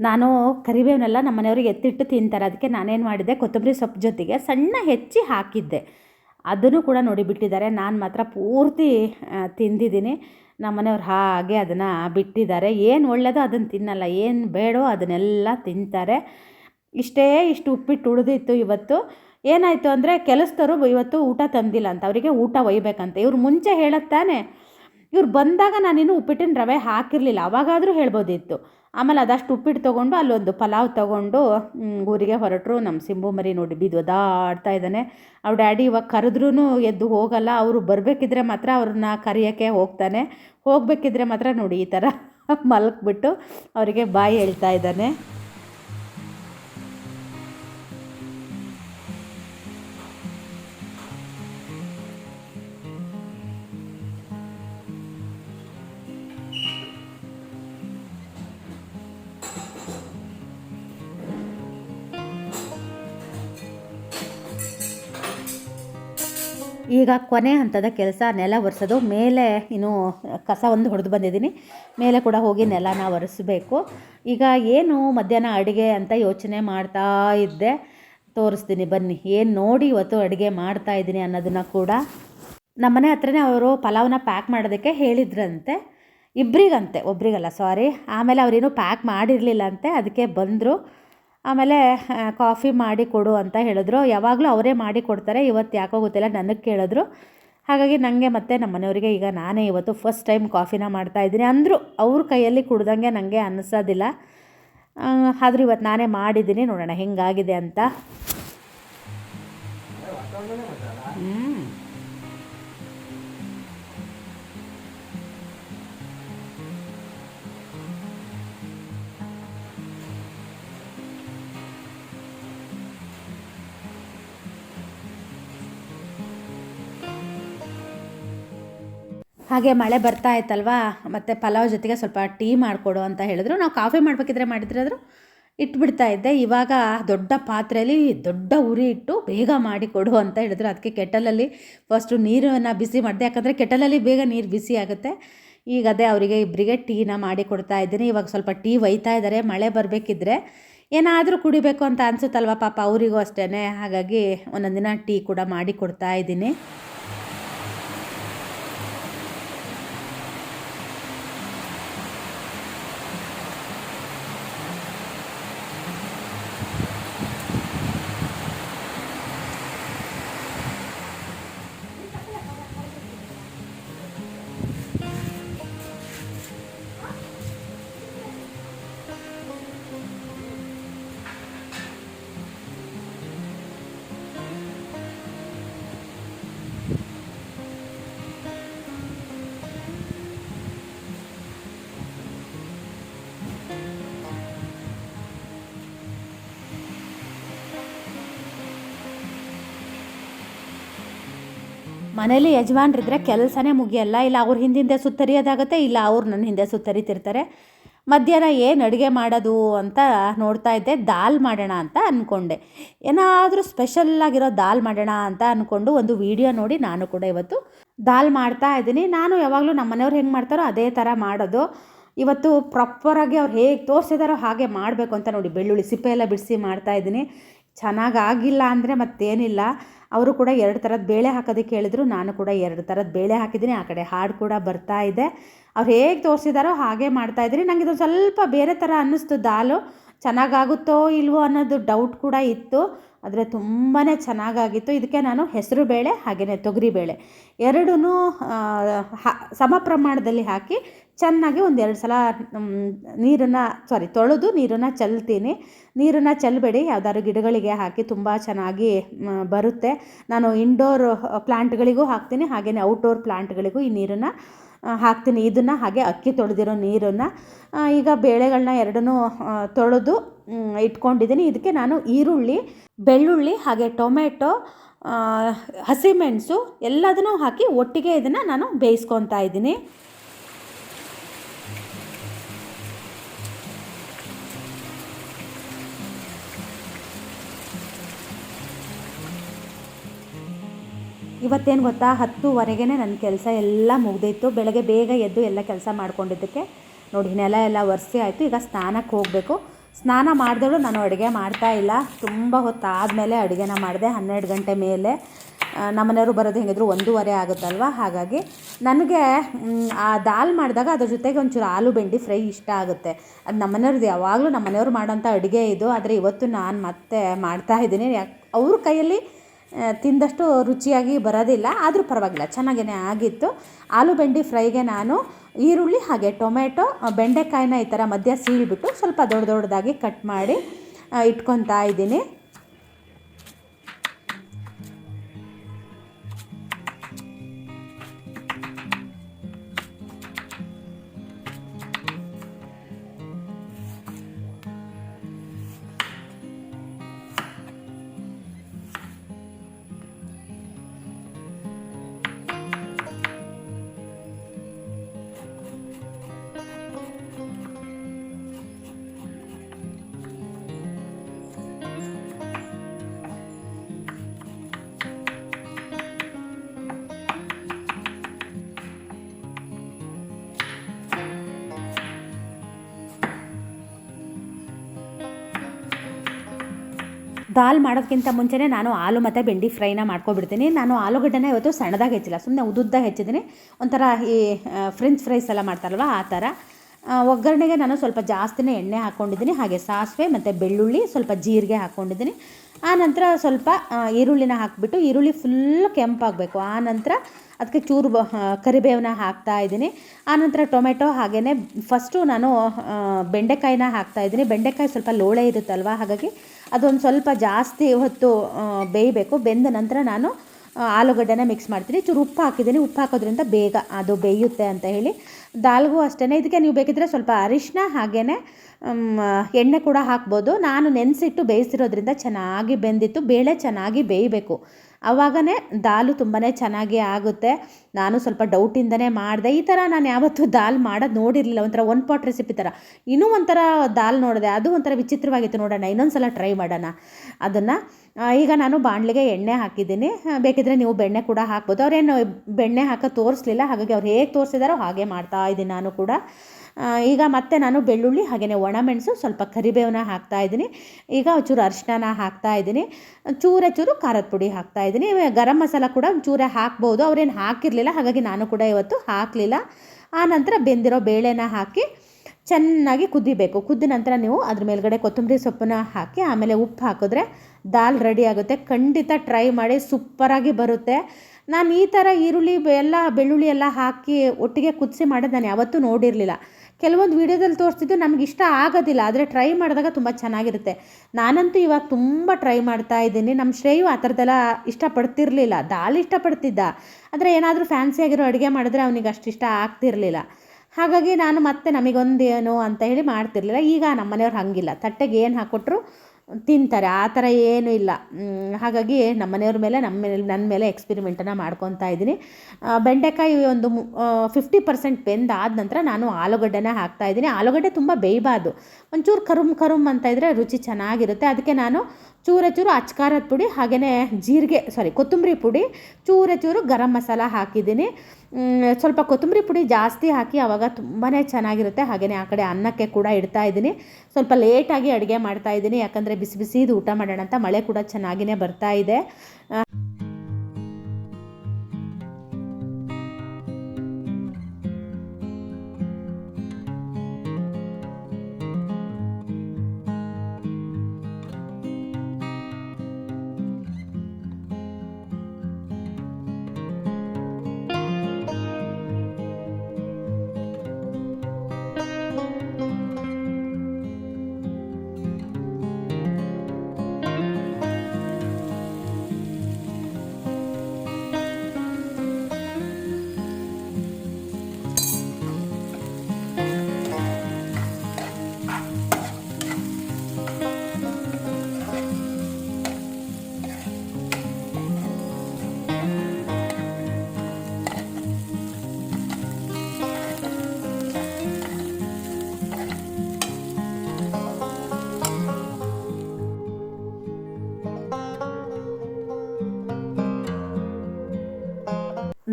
ನಾನು ಕರಿಬೇವನ್ನೆಲ್ಲ ನಮ್ಮ ಮನೆಯವ್ರಿಗೆ ಎತ್ತಿಟ್ಟು ತಿಂತಾರೆ. ಅದಕ್ಕೆ ನಾನೇನು ಮಾಡಿದೆ ಕೊತ್ತಂಬರಿ ಸೊಪ್ಪು ಜೊತೆಗೆ ಸಣ್ಣ ಹೆಚ್ಚಿ ಹಾಕಿದ್ದೆ. ಅದನ್ನು ಕೂಡ ನೋಡಿ ಬಿಟ್ಟಿದ್ದಾರೆ. ನಾನು ಮಾತ್ರ ಪೂರ್ತಿ ತಿಂದಿದ್ದೀನಿ. ನಮ್ಮ ಮನೆಯವ್ರು ಹಾಗೆ ಅದನ್ನು ಬಿಟ್ಟಿದ್ದಾರೆ. ಏನು ಒಳ್ಳೆಯದೋ ಅದನ್ನು ತಿನ್ನಲ್ಲ. ಏನು ಬೇಡೋ ಅದನ್ನೆಲ್ಲ ತಿಂತಾರೆ. ಇಷ್ಟೇ ಇಷ್ಟು ಉಪ್ಪಿಟ್ಟು ಉಳಿದಿತ್ತು ಇವತ್ತು. ಏನಾಯಿತು ಅಂದರೆ ಕೆಲಸದವರು ಇವತ್ತು ಊಟ ತಂದಿಲ್ಲ ಅಂತ. ಅವರಿಗೆ ಊಟ ಒಯ್ಯಬೇಕಂತ ಇವ್ರು ಮುಂಚೆ ಹೇಳತ್ತಾನೆ ಇವ್ರು ಬಂದಾಗ ನಾನಿನ್ನೂ ಉಪ್ಪಿಟ್ಟಿನ ರವೆ ಹಾಕಿರಲಿಲ್ಲ. ಅವಾಗಾದರೂ ಹೇಳ್ಬೋದಿತ್ತು. ಆಮೇಲೆ ಅದಷ್ಟು ಉಪ್ಪಿಟ್ಟು ತೊಗೊಂಡು ಅಲ್ಲೊಂದು ಪಲಾವ್ ತೊಗೊಂಡು ಊರಿಗೆ ಹೊರಟರು. ನಮ್ಮ ಸಿಂಬು ಮರಿ ನೋಡಿ ಬಿದ್ದು ಒದಾಡ್ತಾ ಇದ್ದಾನೆ. ಅವ್ರ ಡ್ಯಾಡಿ ಇವಾಗ ಕರೆದ್ರೂ ಎದ್ದು ಹೋಗಲ್ಲ. ಅವರು ಬರಬೇಕಿದ್ರೆ ಮಾತ್ರ ಅವ್ರನ್ನ ಕರೆಯೋಕ್ಕೆ ಹೋಗ್ತಾನೆ. ಹೋಗಬೇಕಿದ್ರೆ ಮಾತ್ರ ನೋಡಿ ಈ ಥರ ಮಲ್ಕ್ಬಿಟ್ಟು ಅವರಿಗೆ ಬಾಯಿ ಹೇಳ್ತಾ ಇದ್ದಾನೆ. ಈಗ ಕೊನೆ ಹಂತದ ಕೆಲಸ ನೆಲ ಒರೆಸೋದು. ಮೇಲೆ ಇನ್ನು ಕಸ ಒಂದು ಹೊಡೆದು ಬಂದಿದ್ದೀನಿ. ಮೇಲೆ ಕೂಡ ಹೋಗಿ ನೆಲನ ಒರೆಸಬೇಕು. ಈಗ ಏನು ಮಧ್ಯಾಹ್ನ ಅಡುಗೆ ಅಂತ ಯೋಚನೆ ಮಾಡ್ತಾ ಇದ್ದೆ. ತೋರಿಸ್ತೀನಿ ಬನ್ನಿ. ಏನು ನೋಡಿ ಇವತ್ತು ಅಡುಗೆ ಮಾಡ್ತಾ ಇದ್ದೀನಿ ಅನ್ನೋದನ್ನು ಕೂಡ. ನಮ್ಮನೆ ಹತ್ರನೇ ಅವರು ಪಲಾವ್ನ ಪ್ಯಾಕ್ ಮಾಡೋದಕ್ಕೆ ಹೇಳಿದ್ರಂತೆ. ಇಬ್ಬರಿಗಂತೆ ಒಬ್ರಿಗಲ್ಲ ಸಾರಿ ಆಮೇಲೆ ಅವರೇನು ಪ್ಯಾಕ್ ಮಾಡಿರಲಿಲ್ಲ ಅಂತೆ. ಅದಕ್ಕೆ ಬಂದರು. ಆಮೇಲೆ ಕಾಫಿ ಮಾಡಿ ಕೊಡು ಅಂತ ಹೇಳಿದ್ರು. ಯಾವಾಗಲೂ ಅವರೇ ಮಾಡಿ ಕೊಡ್ತಾರೆ. ಇವತ್ತು ಯಾಕೋ ಗೊತ್ತಿಲ್ಲ ನನಗೆ ಕೇಳಿದ್ರು. ಹಾಗಾಗಿ ನನಗೆ ಮತ್ತೆ ನಮ್ಮ ಮನೆಯವರಿಗೆ ಈಗ ನಾನೇ ಇವತ್ತು ಫಸ್ಟ್ ಟೈಮ್ ಕಾಫಿನ ಮಾಡ್ತಾ ಅಂದರೂ ಅಂದರು ಅವ್ರ ಕೈಯಲ್ಲಿ ಕುಡ್ದಂಗೆ ನನಗೆ ಅನ್ನಿಸೋದಿಲ್ಲ ಆದರೂ ಇವತ್ತು ನಾನೇ ಮಾಡಿದ್ದೀನಿ. ನೋಡೋಣ ಹೆಂಗಾಗಿದೆ ಅಂತ. ಹಾಗೆ ಮಳೆ ಬರ್ತಾ ಇತ್ತಲ್ವಾ? ಮತ್ತು ಪಲಾವ್ ಜೊತೆಗೆ ಸ್ವಲ್ಪ ಟೀ ಮಾಡಿಕೊಡು ಅಂತ ಹೇಳಿದ್ರು. ನಾವು ಕಾಫಿ ಮಾಡಬೇಕಿದ್ರೆ ಮಾಡಿದ್ರಾದ್ರು ಇಟ್ಬಿಡ್ತಾ ಇದ್ದೆ. ಇವಾಗ ದೊಡ್ಡ ಪಾತ್ರೆಯಲ್ಲಿ ದೊಡ್ಡ ಉರಿ ಇಟ್ಟು ಬೇಗ ಮಾಡಿ ಕೊಡು ಅಂತ ಹೇಳಿದ್ರು. ಅದಕ್ಕೆ ಕೆಟಲಲ್ಲಿ ಫಸ್ಟು ನೀರನ್ನು ಬಿಸಿ ಮಾಡಿದೆ. ಯಾಕಂದರೆ ಕೆಟಲಲ್ಲಿ ಬೇಗ ನೀರು ಬಿಸಿ ಆಗುತ್ತೆ. ಈಗ ಅದೇ ಅವರಿಗೆ ಇಬ್ಬರಿಗೆ ಟೀನ ಮಾಡಿ ಕೊಡ್ತಾ ಇದ್ದೀನಿ. ಇವಾಗ ಸ್ವಲ್ಪ ಟೀ ಒಯ್ತಾ ಇದ್ದಾರೆ. ಮಳೆ ಬರಬೇಕಿದ್ರೆ ಏನಾದರೂ ಕುಡಿಬೇಕು ಅಂತ ಅನಿಸುತ್ತಲ್ವ? ಪಾಪ ಅವರಿಗೂ ಅಷ್ಟೇ ಹಾಗಾಗಿ ಒಂದೊಂದು ದಿನ ಟೀ ಕೂಡ ಮಾಡಿ ಕೊಡ್ತಾ ಇದ್ದೀನಿ. ಮನೇಲಿ ಯಜಮಾನ್ರಿದ್ರೆ ಕೆಲಸನೇ ಮುಗಿಯಲ್ಲ, ಇಲ್ಲ ಅವ್ರ ಹಿಂದಿಂದೆ ಸುತ್ತರಿಯೋದಾಗುತ್ತೆ, ಇಲ್ಲ ಅವ್ರು ನನ್ನ ಹಿಂದೆ ಸುತ್ತರಿತಿರ್ತಾರೆ. ಮಧ್ಯಾಹ್ನ ಏನು ಅಡುಗೆ ಮಾಡೋದು ಅಂತ ನೋಡ್ತಾ ಇದ್ದೆ, ದಾಲ್ ಮಾಡೋಣ ಅಂತ ಅಂದ್ಕೊಂಡೆ ಏನಾದರೂ ಸ್ಪೆಷಲ್ಲಾಗಿರೋ ದಾಲ್ ಮಾಡೋಣ ಅಂತ ಅಂದ್ಕೊಂಡು ಒಂದು ವಿಡಿಯೋ ನೋಡಿ ನಾನು ಕೂಡ ಇವತ್ತು ದಾಲ್ ಮಾಡ್ತಾ ಇದ್ದೀನಿ. ನಾನು ಯಾವಾಗಲೂ ನಮ್ಮ ಮನೆಯವ್ರು ಹೆಂಗೆ ಮಾಡ್ತಾರೋ ಅದೇ ಥರ ಮಾಡೋದು. ಇವತ್ತು ಪ್ರಾಪರಾಗಿ ಅವ್ರು ಹೇಗೆ ತೋರಿಸಿದಾರೋ ಹಾಗೆ ಮಾಡಬೇಕು ಅಂತ ನೋಡಿ, ಬೆಳ್ಳುಳ್ಳಿ ಸಿಪ್ಪೆ ಎಲ್ಲ ಬಿಡಿಸಿ ಮಾಡ್ತಾ ಇದ್ದೀನಿ. ಚೆನ್ನಾಗಿ ಆಗಿಲ್ಲ ಅಂದರೆ ಮತ್ತೇನಿಲ್ಲ. ಅವರು ಕೂಡ ಎರಡು ಥರದ ಬೇಳೆ ಹಾಕೋದಕ್ಕೆ ಹೇಳಿದ್ರು, ನಾನು ಕೂಡ ಎರಡು ಥರದ ಬೇಳೆ ಹಾಕಿದ್ದೀನಿ, ಆ ಕಡೆ ಹಾಡು ಕೂಡ ಬರ್ತಾ ಇದೆ. ಅವ್ರು ಹೇಗೆ ತೋರಿಸಿದಾರೋ ಹಾಗೆ ಮಾಡ್ತಾ ಇದ್ದೀನಿ ನನಗೆ ಇದು ಸ್ವಲ್ಪ ಬೇರೆ ಥರ ಅನ್ನಿಸ್ತು, ದಾಲು. ಚೆನ್ನಾಗಾಗುತ್ತೋ ಇಲ್ವೋ ಅನ್ನೋದು ಡೌಟ್ ಕೂಡ ಇತ್ತು, ಆದರೆ ತುಂಬಾ ಚೆನ್ನಾಗಾಗಿತ್ತು. ಇದಕ್ಕೆ ನಾನು ಹೆಸರು ಬೇಳೆ ಹಾಗೆಯೇ ತೊಗರಿಬೇಳೆ ಎರಡೂ ಸಮ ಪ್ರಮಾಣದಲ್ಲಿ ಹಾಕಿ ಚೆನ್ನಾಗಿ ಒಂದು ಎರಡು ಸಲ ನೀರನ್ನು ಸಾರಿ ತೊಳೆದು ನೀರನ್ನು ಚೆಲ್ತೀನಿ. ನೀರನ್ನು ಚೆಲ್ಲಬೇಡಿ ಯಾವ್ದಾದ್ರು ಗಿಡಗಳಿಗೆ ಹಾಕಿ ತುಂಬ ಚೆನ್ನಾಗಿ ಬರುತ್ತೆ. ನಾನು ಇಂಡೋರ್ ಪ್ಲ್ಯಾಂಟ್ಗಳಿಗೂ ಹಾಕ್ತೀನಿ. ಹಾಗೆಯೇ ಔಟ್ಡೋರ್ ಪ್ಲ್ಯಾಂಟ್ಗಳಿಗೂ ಈ ನೀರನ್ನು ಹಾಕ್ತೀನಿ. ಇದನ್ನು ಹಾಗೆ ಅಕ್ಕಿ ತೊಳೆದಿರೋ ನೀರನ್ನು. ಈಗ ಬೇಳೆಗಳನ್ನ ಎರಡನ್ನೂ ತೊಳೆದು ಇಟ್ಕೊಂಡಿದ್ದೀನಿ. ಇದಕ್ಕೆ ನಾನು ಈರುಳ್ಳಿ, ಬೆಳ್ಳುಳ್ಳಿ, ಹಾಗೆ ಟೊಮೆಟೊ ಹಸಿಮೆಣಸು ಎಲ್ಲದನ್ನೂ ಹಾಕಿ ಒಟ್ಟಿಗೆ ಇದನ್ನು ನಾನು ಬೇಯಿಸ್ಕೊತಾ ಇದ್ದೀನಿ. ಇವತ್ತೇನು ಗೊತ್ತಾ? ಹತ್ತುವರೆಗೆ ನನ್ನ ಕೆಲಸ ಎಲ್ಲ ಮುಗ್ದಿತ್ತು ಬೆಳಗ್ಗೆ ಬೇಗ ಎದ್ದು ಎಲ್ಲ ಕೆಲಸ ಮಾಡ್ಕೊಂಡಿದ್ದಕ್ಕೆ. ನೋಡಿ, ನೆಲ ಎಲ್ಲ ಒರೆಸಿ ಆಯಿತು. ಈಗ ಸ್ನಾನಕ್ಕೆ ಹೋಗಬೇಕು. ಸ್ನಾನ ಮಾಡಿದವಳು ನಾನು ಅಡುಗೆ ಮಾಡ್ತಾ ಇಲ್ಲ. ತುಂಬ ಹೊತ್ತಾದಮೇಲೆ ಅಡುಗೆನ ಮಾಡಿದೆ. ಹನ್ನೆರಡು ಗಂಟೆ ಮೇಲೆ ನಮ್ಮನೆಯವರು ಬರೋದು ಹೆಂಗಿದ್ರು ಒಂದೂವರೆ ಆಗುತ್ತಲ್ವ? ಹಾಗಾಗಿ ನನಗೆ ಆ ದಾಲ್ ಮಾಡಿದಾಗ ಅದ್ರ ಜೊತೆಗೆ ಒಂಚೂರು ಆಲೂ ಬೆಂಡಿ ಫ್ರೈ ಇಷ್ಟ ಆಗುತ್ತೆ. ಅದು ನಮ್ಮನೆಯವ್ರದ್ದು ಯಾವಾಗಲೂ ನಮ್ಮನೆಯವ್ರು ಮಾಡೋಂಥ ಅಡುಗೆ ಇದು. ಆದರೆ ಇವತ್ತು ನಾನು ಮತ್ತೆ ಮಾಡ್ತಾ ಇದ್ದೀನಿ. ಯಾಕೆ ಅವ್ರ ಕೈಯಲ್ಲಿ ತಿಂದಷ್ಟು ರುಚಿಯಾಗಿ ಬರೋದಿಲ್ಲ, ಆದರೂ ಪರವಾಗಿಲ್ಲ ಚೆನ್ನಾಗೇ ಆಗಿತ್ತು. ಆಲೂ ಬೆಂಡಿ ಫ್ರೈಗೆ ನಾನು ಈರುಳ್ಳಿ ಹಾಗೆ ಟೊಮೆಟೊ ಬೆಂಡೆಕಾಯಿನ ಈ ಥರ ಮಧ್ಯ ಸೀಳ್ಬಿಟ್ಟು ಸ್ವಲ್ಪ ದೊಡ್ಡ ದೊಡ್ಡದಾಗಿ ಕಟ್ ಮಾಡಿ ಇಟ್ಕೊತಾ ಇದ್ದೀನಿ. ದಾಲ್ ಮಾಡೋದಕ್ಕಿಂತ ಮುಂಚೆನೇ ನಾನು ಆಲೂ ಮತ್ತು ಬೆಂಡಿ ಫ್ರೈನ ಮಾಡ್ಕೊಬಿಡ್ತೀನಿ. ನಾನು ಆಲೂಗಡ್ಡೆನ ಇವತ್ತು ಸಣ್ಣದಾಗಿ ಹೆಚ್ಚಿಲ್ಲ ಸುಮ್ಮನೆ ಉದ್ದುದ್ದ ಹೆಚ್ಚಿದ್ದೀನಿ. ಒಂಥರ ಈ ಫ್ರೆಂಚ್ ಫ್ರೈಸ್ ಎಲ್ಲ ಮಾಡ್ತಾರಲ್ವ, ಆ ಥರ. ಒಗ್ಗರಣೆಗೆ ನಾನು ಸ್ವಲ್ಪ ಜಾಸ್ತಿನೇ ಎಣ್ಣೆ ಹಾಕ್ಕೊಂಡಿದ್ದೀನಿ ಹಾಗೆ ಸಾಸಿವೆ ಮತ್ತು ಬೆಳ್ಳುಳ್ಳಿ ಸ್ವಲ್ಪ ಜೀರಿಗೆ ಹಾಕ್ಕೊಂಡಿದ್ದೀನಿ ಆ ನಂತರ ಸ್ವಲ್ಪ ಈರುಳ್ಳಿನ ಹಾಕಿಬಿಟ್ಟು ಈರುಳ್ಳಿ ಫುಲ್ ಕೆಂಪಾಗಬೇಕು. ಆ ನಂತರ ಅದಕ್ಕೆ ಚೂರು ಕರಿಬೇವನ್ನ ಹಾಕ್ತಾ ಇದ್ದೀನಿ. ಆನಂತರ ಟೊಮೆಟೊ ಹಾಗೆಯೇ ಫಸ್ಟು ನಾನು ಬೆಂಡೆಕಾಯಿನ ಹಾಕ್ತಾ ಇದ್ದೀನಿ. ಬೆಂಡೆಕಾಯಿ ಸ್ವಲ್ಪ ಲೋಳೆ ಇರುತ್ತಲ್ವ, ಹಾಗಾಗಿ ಅದೊಂದು ಸ್ವಲ್ಪ ಜಾಸ್ತಿ ಹೊತ್ತು ಬೇಯಬೇಕು. ಬೆಂದ ನಂತರ ನಾನು ಆಲೂಗಡ್ಡೆನ ಮಿಕ್ಸ್ ಮಾಡ್ತೀನಿ. ಚೂರು ಉಪ್ಪು ಹಾಕಿದ್ದೀನಿ. ಉಪ್ಪು ಹಾಕೋದ್ರಿಂದ ಬೇಗ ಅದು ಬೇಯುತ್ತೆ ಅಂತ ಹೇಳಿ. ದಾಲ್ಗೂ ಅಷ್ಟೇ ಇದಕ್ಕೆ ನೀವು ಬೇಕಿದ್ರೆ ಸ್ವಲ್ಪ ಅರಿಶಿನ ಹಾಗೆಯೇ ಎಣ್ಣೆ ಕೂಡ ಹಾಕ್ಬೋದು. ನಾನು ನೆನೆಸಿಟ್ಟು ಬೇಯಿಸಿರೋದ್ರಿಂದ ಚೆನ್ನಾಗಿ ಬೆಂದಿತ್ತು. ಬೇಳೆ ಚೆನ್ನಾಗಿ ಬೇಯಬೇಕು. ಆವಾಗನೇ ದಾಲು ತುಂಬಾ ಚೆನ್ನಾಗಿ ಆಗುತ್ತೆ. ನಾನು ಸ್ವಲ್ಪ ಡೌಟಿಂದನೇ ಮಾಡಿದೆ. ಈ ಥರ ನಾನು ಯಾವತ್ತೂ ದಾಲ್ ಮಾಡೋದು ನೋಡಿರಲಿಲ್ಲ. ಒಂಥರ ಒನ್ ಪಾಟ್ ರೆಸಿಪಿ ಥರ. ಇನ್ನೂ ಒಂಥರ ದಾಲ್ ನೋಡಿದೆ. ಅದು ಒಂಥರ ವಿಚಿತ್ರವಾಗಿತ್ತು ನೋಡೋಣ. ಇನ್ನೊಂದು ಸಲ ಟ್ರೈ ಮಾಡೋಣ. ಅದನ್ನು ಈಗ ನಾನು ಬಾಣಲಿಗೆ ಎಣ್ಣೆ ಹಾಕಿದ್ದೀನಿ. ಬೇಕಿದ್ರೆ ನೀವು ಬೆಣ್ಣೆ ಕೂಡ ಹಾಕ್ಬೋದು. ಅವ್ರೇನು ಬೆಣ್ಣೆ ಹಾಕೋ ತೋರಿಸ್ಲಿಲ್ಲ. ಹಾಗಾಗಿ ಅವ್ರು ಹೇಗೆ ತೋರಿಸಿದಾರೋ ಹಾಗೆ ಮಾಡ್ತಾ ಇದ್ದೀನಿ ನಾನು ಕೂಡ. ಈಗ ಮತ್ತೆ ನಾನು ಬೆಳ್ಳುಳ್ಳಿ ಹಾಗೆಯೇ ಒಣಮೆಣಸು, ಸ್ವಲ್ಪ ಕರಿಬೇವನ್ನ ಹಾಕ್ತಾ ಇದ್ದೀನಿ. ಈಗ ಒಂಚೂರು ಅರಿಶಿನ ಹಾಕ್ತಾ ಇದ್ದೀನಿ. ಚೂರ ಚೂರು ಖಾರದ ಪುಡಿ ಹಾಕ್ತಾ ಇದ್ದೀನಿ. ಗರಂ ಮಸಾಲ ಕೂಡ ಒಂಚೂರ ಹಾಕ್ಬೋದು. ಅವ್ರೇನು ಹಾಕಿರಲಿಲ್ಲ, ಹಾಗಾಗಿ ನಾನು ಕೂಡ ಇವತ್ತು ಹಾಕಲಿಲ್ಲ. ಆ ನಂತರ ಬೆಂದಿರೋ ಬೇಳೆನ ಹಾಕಿ ಚೆನ್ನಾಗಿ ಕುದಿಬೇಕು. ಕುದ್ದ ನಂತರ ನೀವು ಅದ್ರ ಮೇಲ್ಗಡೆ ಕೊತ್ತಂಬರಿ ಸೊಪ್ಪನ್ನ ಹಾಕಿ, ಆಮೇಲೆ ಉಪ್ಪು ಹಾಕಿದ್ರೆ ದಾಲ್ ರೆಡಿ ಆಗುತ್ತೆ. ಖಂಡಿತ ಟ್ರೈ ಮಾಡಿ, ಸೂಪರಾಗಿ ಬರುತ್ತೆ. ನಾನು ಈ ಥರ ಈರುಳ್ಳಿ, ಎಲ್ಲ ಬೆಳ್ಳುಳ್ಳಿ ಎಲ್ಲ ಹಾಕಿ ಒಟ್ಟಿಗೆ ಕುದಿಸಿ ಮಾಡೋದು ನಾನು ಯಾವತ್ತೂ ನೋಡಿರಲಿಲ್ಲ. ಕೆಲವೊಂದು ವೀಡಿಯೋದಲ್ಲಿ ತೋರಿಸ್ತಿದ್ದು ನಮ್ಗೆ ಇಷ್ಟ ಆಗೋದಿಲ್ಲ, ಆದರೆ ಟ್ರೈ ಮಾಡಿದಾಗ ತುಂಬ ಚೆನ್ನಾಗಿರುತ್ತೆ. ನಾನಂತೂ ಇವಾಗ ತುಂಬ ಟ್ರೈ ಮಾಡ್ತಾ ಇದ್ದೀನಿ. ನಮ್ಮ ಶ್ರೇಯು ಆ ಥರದ್ದೆಲ್ಲ ಇಷ್ಟಪಡ್ತಿರ್ಲಿಲ್ಲ, ದಾಲ್ ಇಷ್ಟಪಡ್ತಿದ್ದ. ಆದರೆ ಏನಾದರೂ ಫ್ಯಾನ್ಸಿಯಾಗಿರೋ ಅಡುಗೆ ಮಾಡಿದ್ರೆ ಅವನಿಗೆ ಅಷ್ಟು ಇಷ್ಟ ಆಗ್ತಿರ್ಲಿಲ್ಲ. ಹಾಗಾಗಿ ನಾನು ಮತ್ತೆ ನಮಗೊಂದೇನು ಅಂತ ಹೇಳಿ ಮಾಡ್ತಿರ್ಲಿಲ್ಲ. ಈಗ ನಮ್ಮ ಮನೆಯವ್ರು ಹಾಗಿಲ್ಲ. ತಟ್ಟೆಗೆ ಏನು ಹಾಕ್ಕೊಟ್ರು? ತಿಂತಾರೆ, ಆ ಥರ ಏನೂ ಇಲ್ಲ. ಹಾಗಾಗಿ ನಮ್ಮ ಮನೆಯವ್ರ ಮೇಲೆ, ನಮ್ಮ ಮೇಲೆ, ನನ್ನ ಮೇಲೆ ಎಕ್ಸ್ಪೆರಿಮೆಂಟನ್ನು ಮಾಡ್ಕೊತಾ ಇದ್ದೀನಿ. ಬೆಂಡೆಕಾಯಿ ಒಂದು ಫಿಫ್ಟಿ ಪರ್ಸೆಂಟ್ ಬೆಂದಾದ ನಂತರ ನಾನು ಆಲೂಗಡ್ಡೆನ ಹಾಕ್ತಾ ಇದ್ದೀನಿ. ಆಲೂಗಡ್ಡೆ ತುಂಬ ಬೇಯಬಾರ್ದು. ಒಂಚೂರು ಕರುಮ್ ಕರುಮ್ ಅಂತ ಇದ್ದರೆ ರುಚಿ ಚೆನ್ನಾಗಿರುತ್ತೆ. ಅದಕ್ಕೆ ನಾನು ಚೂರೆ ಚೂರು ಅಚ್ಕಾರದ ಪುಡಿ ಹಾಗೆಯೇ ಜೀರಿಗೆ ಸಾರಿ ಕೊತ್ತಂಬರಿ ಪುಡಿ, ಚೂರ ಚೂರು ಗರಂ ಮಸಾಲ ಹಾಕಿದ್ದೀನಿ. ಸ್ವಲ್ಪ ಕೊತ್ತಂಬರಿ ಪುಡಿ ಜಾಸ್ತಿ ಹಾಕಿ ಆವಾಗ ತುಂಬಾ ಚೆನ್ನಾಗಿರುತ್ತೆ. ಹಾಗೆಯೇ ಆ ಕಡೆ ಅನ್ನಕ್ಕೆ ಕೂಡ ಇಡ್ತಾ ಇದ್ದೀನಿ. ಸ್ವಲ್ಪ ಲೇಟಾಗಿ ಅಡುಗೆ ಮಾಡ್ತಾ ಇದ್ದೀನಿ. ಯಾಕಂದರೆ ಬಿಸಿ ಬಿಸಿದು ಊಟ ಮಾಡೋಣ ಅಂತ ಮಳೆ ಕೂಡ ಚೆನ್ನಾಗಿಯೇ ಬರ್ತಾ ಇದೆ.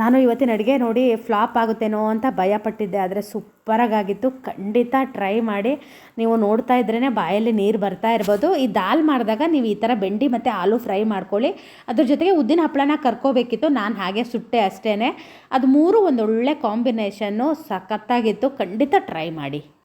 ನಾನು ಇವತ್ತಿನ ಅಡುಗೆ ನೋಡಿ ಫ್ಲಾಪ್ ಆಗುತ್ತೇನೋ ಅಂತ ಭಯಪಟ್ಟಿದ್ದೆ, ಆದರೆ ಸೂಪರಾಗಿತ್ತು ಖಂಡಿತ ಟ್ರೈ ಮಾಡಿ. ನೀವು ನೋಡ್ತಾ ಇದ್ರೇ ಬಾಯಲ್ಲಿ ನೀರು ಬರ್ತಾ ಇರ್ಬೋದು. ಈ ದಾಲ್ ಮಾಡಿದಾಗ ನೀವು ಈ ಥರ ಬೆಂಡಿ ಮತ್ತು ಆಲೂ ಫ್ರೈ ಮಾಡ್ಕೊಳ್ಳಿ. ಅದ್ರ ಜೊತೆಗೆ ಉದ್ದಿನ ಹಪ್ಪಳನ ಕರ್ಕೋಬೇಕಿತ್ತು. ನಾನು ಹಾಗೆ ಸುಟ್ಟೆ ಅಷ್ಟೇ ಅದು ಮೂರು ಒಂದು ಒಳ್ಳೆ ಕಾಂಬಿನೇಷನ್ನು ಸಖತ್ತಾಗಿತ್ತು. ಖಂಡಿತ ಟ್ರೈ ಮಾಡಿ.